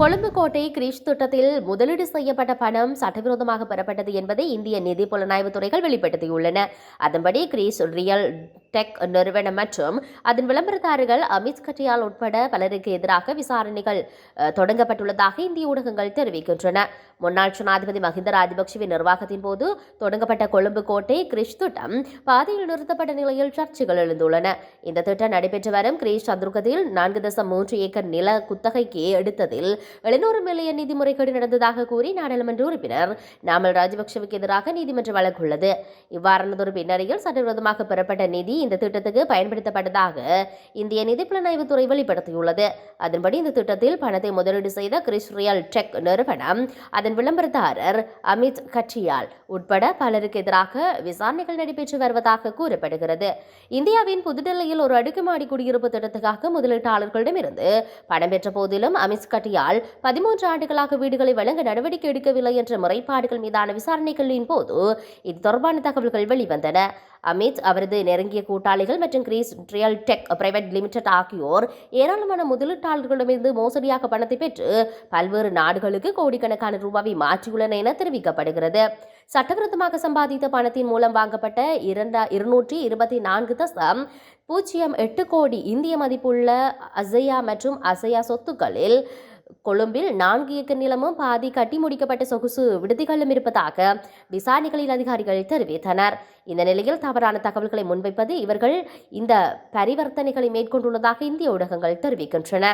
கொழும்பு கோட்டை கிரீஷ் திட்டத்தில் முதலீடு செய்யப்பட்ட பணம் சட்டவிரோதமாக பெறப்பட்டது என்பதை இந்திய நிதி புலனாய்வு துறைகள் வெளிப்படுத்தியுள்ளன. அதன்படி கிரீஸ் ரியல் டெக் நிறுவனம் மற்றும் அதன் விளம்பரதாரர்கள் அமித் கட்டியால் உட்பட பலருக்கு எதிராக விசாரணைகள் தொடங்கப்பட்டுள்ளதாக இந்திய ஊடகங்கள் தெரிவிக்கின்றன. முன்னாள் ஜனாதிபதி மஹிந்த ராஜபக்சவின் நிர்வாகத்தின் போது தொடங்கப்பட்ட கொழும்பு கோட்டை கிரிஷ் திட்டம் பாதையில் நிறுத்தப்பட்ட நிலையில் சர்ச்சைகள் எழுந்துள்ளன. இந்த திட்டம் நடைபெற்று வரும் கிரீஷ் சதுர்கத்தில் நான்கு தசம் மூன்று ஏக்கர் நில குத்தகைக்கு எடுத்ததில் எழுநூறு மில்லியன் நிதி முறைகேடு நடந்ததாக கூறி நாடாளுமன்ற உறுப்பினர் நாமல் ராஜபக்சவுக்கு எதிராக நீதிமன்ற வழக்கு உள்ளது இவ்வாறானதொரு பின்னணியில் சட்டவிரோதமாக பெறப்பட்ட நிதி இந்த திட்டத்துக்கு பயன்படுத்தப்பட்டதாக இந்திய நிதி புலனாய்வுத்துறை வெளிப்படுத்தியுள்ளது. அதன்படி இந்த திட்டத்தில் பணத்தை முதலீடு செய்த கிறிஸ் ரியல் டெக் நிறுவனம் அதன் விளம்பரதாரர் அமித் கட்சியால் உட்பட பலருக்கு எதிராக விசாரணைகள் நடைபெற்று வருவதாக கூறப்படுகிறது. இந்தியாவின் புதுடெல்லியில் ஒரு அடுக்குமாடி குடியிருப்பு திட்டத்துக்காக முதலீட்டாளர்களிடமிருந்து பணம் பெற்ற போதிலும் அமித் கட்டியால் பதிமூன்று ஆண்டுகளாக வீடுகளை வழங்க நடவடிக்கை எடுக்கவில்லை என்ற முறைப்பாடுகள் மீதான விசாரணைகளின் போது இது தொடர்பான தகவல்கள் வெளிவந்தன. அமித் அவரது நெருங்கிய கூட்டாளிகள் மற்றும் Krish real tech private limited ஆகியோர் ஏராளமான முதலீட்டாளர்களிடமிருந்து மோசடியாக பணத்தை பெற்று பல்வேறு நாடுகளுக்கு கோடிக்கணக்கான ரூபாவை மாற்றியுள்ளன என தெரிவிக்கப்படுகிறது. சட்டவிரோதமாக சம்பாதித்த பணத்தின் மூலம் வாங்கப்பட்ட இரண்டா இருநூற்றி இருபத்தி நான்கு தசம் பூஜ்ஜியம் எட்டு கோடி இந்திய மதிப்புள்ள அசையா மற்றும் அசையா சொத்துக்களில் கொழும்பில் நான்கு ஏக்கர் நிலமும் பாதி கட்டி முடிக்கப்பட்ட சொகுசு விடுதிகளும் இருப்பதாக விசாரணைகளில் அதிகாரிகள் தெரிவித்தனர். இந்த நிலையில் தவறான தகவல்களை முன்வைப்பது இவர்கள் இந்த பரிவர்த்தனைகளை மேற்கொண்டுள்ளதாக இந்திய ஊடகங்கள் தெரிவிக்கின்றன.